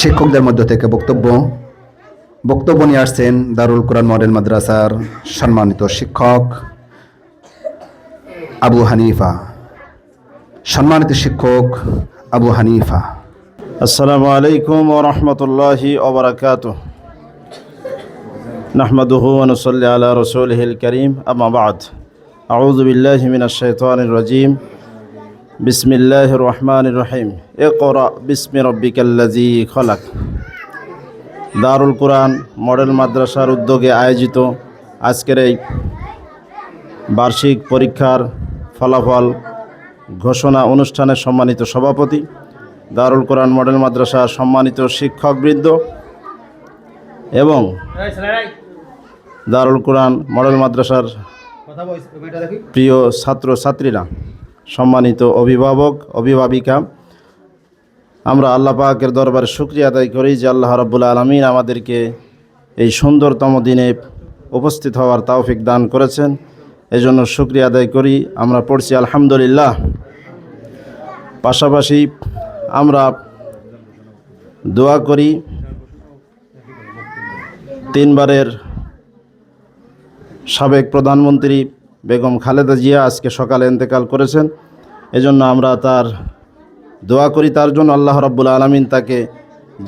শিক্ষকদের মধ্য থেকে বক্তব্য। বক্তব্য নিয়ে আসছেন দারুল কোরআন মডেল মাদ্রাসার সম্মানিত শিক্ষক আবু হানিফা। সম্মানিত শিক্ষক আবু হানিফা। আসসালামু আলাইকুম ও রহমতুল্লাহি ওবরাকাত নাহমাদুহু আনুসল্লি আলা রসুল হিল করিম আমাবাদ আউজুবিল্লাহ রাজিম। বিসমিল্লাহ রহমান রহিম এ করা বিসমি রব্বিকাল্লাজি খলাক। দারুল কোরআন মডেল মাদ্রাসার উদ্যোগে আয়োজিত আজকের এই বার্ষিক পরীক্ষার ফলাফল ঘোষণা অনুষ্ঠানে সম্মানিত সভাপতি দারুল কোরআন মডেল মাদ্রাসার সম্মানিত শিক্ষকবৃন্দ এবং দারুল কোরআন মডেল মাদ্রাসার প্রিয় ছাত্র ছাত্রীরা সম্মানিত অভিভাবক, অভিভাবিকা, আমরা আল্লাহ পাকের দরবারে শুক্রিয়া আদায় করি যে আল্লাহ রব্বুল আলমিন আমাদেরকে এই সুন্দরতম দিনে উপস্থিত হওয়ার তাওফিক দান করেছেন। এজন্য শুক্রিয়া আদায় করি। আমরা পড়ছি আলহামদুলিল্লাহ। পাশাপাশি আমরা দোয়া করি তিনবারের সাবেক প্রধানমন্ত্রী বেগম খালেদা জিয়া আজকে সকালে ইন্তেকাল করেছেন। এজন্য আমরা তার দোয়া করি, তার জন্য আল্লাহ রাব্বুল আলমিন তাকে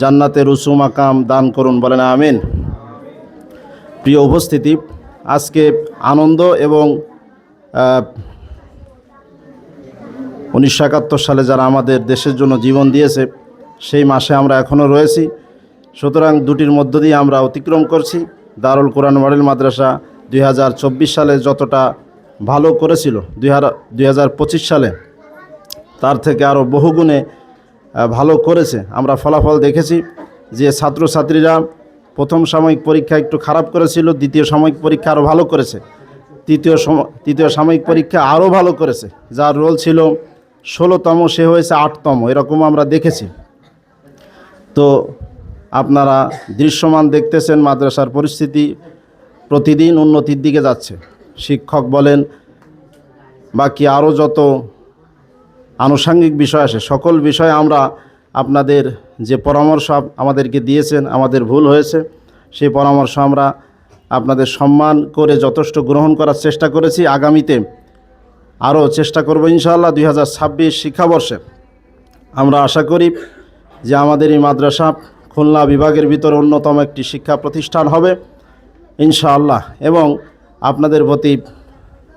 জান্নাতে উসু মাকাম দান করুন বলেন, আমিন। প্রিয় উপস্থিতি, আজকে আনন্দ এবং উনিশশো একাত্তর সালে যারা আমাদের দেশের জন্য জীবন দিয়েছে, সেই মাসে আমরা এখনও রয়েছি। সুতরাং দুটির মধ্য দিয়ে আমরা অতিক্রম করছি। দারুল কোরআন মডেল মাদ্রাসা দুই হাজার চব্বিশ সালে যতটা ভালো করেছিল দুই সালে। তার থেকে আরও বহুগুণে ভালো করেছে। আমরা ফলাফল দেখেছি যে ছাত্রছাত্রীরা প্রথম সাময়িক পরীক্ষা একটু খারাপ করেছিল, দ্বিতীয় সাময়িক পরীক্ষা আরও ভালো করেছে। তৃতীয় সম তৃতীয় সাময়িক পরীক্ষা আরও ভালো করেছে। যার রোল ছিল ষোলোতম, সে হয়েছে আটতম, এরকম আমরা দেখেছি। তো আপনারা দৃশ্যমান দেখতেছেন মাদ্রাসার পরিস্থিতি, প্রতিদিন উন্নতির দিকে যাচ্ছে। শিক্ষক বলেন, বাকি আরও যত আনুষঙ্গিক বিষয় আসে সকল বিষয়ে আমরা আপনাদের যে পরামর্শ আমাদেরকে দিয়েছেন, আমাদের ভুল হয়েছে, সেই পরামর্শ আমরা আপনাদের সম্মান করে যথেষ্ট গ্রহণ করার চেষ্টা করেছি। আগামীতে আরও চেষ্টা করব ইনশাআল্লাহ দুই হাজার ছাব্বিশ শিক্ষাবর্ষে। আমরা আশা করি যে আমাদের এই মাদ্রাসা খুলনা বিভাগের ভিতরে অন্যতম একটি শিক্ষা প্রতিষ্ঠান হবে, ইনশাআল্লাহ। এবং আপনাদের প্রতি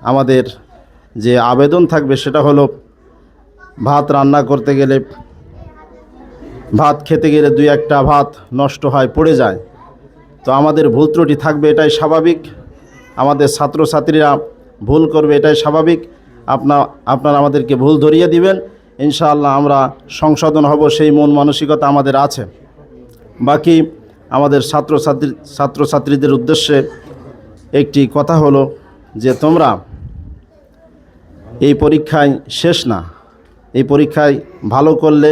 আমাদের যে আবেদন থাকবে সেটা হলো ভাত রান্না করতে গেলে ভাত খেতে গেলে দুই একটা ভাত নষ্ট হয়, পড়ে যায়। তো আমাদের ভুল ত্রুটি থাকবে, এটাই স্বাভাবিক। আমাদের ছাত্রছাত্রীরা ভুল করবে, এটাই স্বাভাবিক। আপনা, আপনারা আমাদেরকে ভুল ধরিয়ে দিবেন। ইনশাআল্লাহ আমরা সংশোধন হব, সেই মন মানসিকতা আমাদের আছে। বাকি আমাদের ছাত্রছাত্রী, ছাত্রছাত্রীদের উদ্দেশ্যে একটি কথা হলো যে তোমরা এই পরীক্ষায় শেষ না। এই পরীক্ষায় ভালো করলে,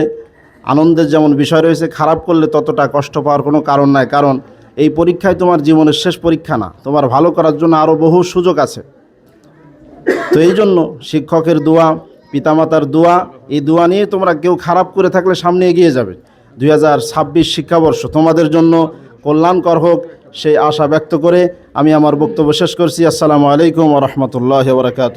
আনন্দের যেমন বিষয় রয়েছে, খারাপ করলে ততটা কষ্ট পাওয়ার কোনো কারণ নাই। কারণ এই পরীক্ষায় তোমার জীবনের শেষ পরীক্ষা না। তোমার ভালো করার জন্য আরও বহু সুযোগ আছে। তো এই জন্য শিক্ষকের দোয়া, পিতামাতার দোয়া, এই দোয়া নিয়ে তোমরা কেউ খারাপ করে থাকলে সামনে এগিয়ে যাবে। দুই হাজার ছাব্বিশ শিক্ষাবর্ষ তোমাদের জন্য কল্যাণকর হোক সেই আশা ব্যক্ত করে আমি আমার বক্তব্য শেষ করছি। আসসালামু আলাইকুম রহমতুল্লাহ বরকাত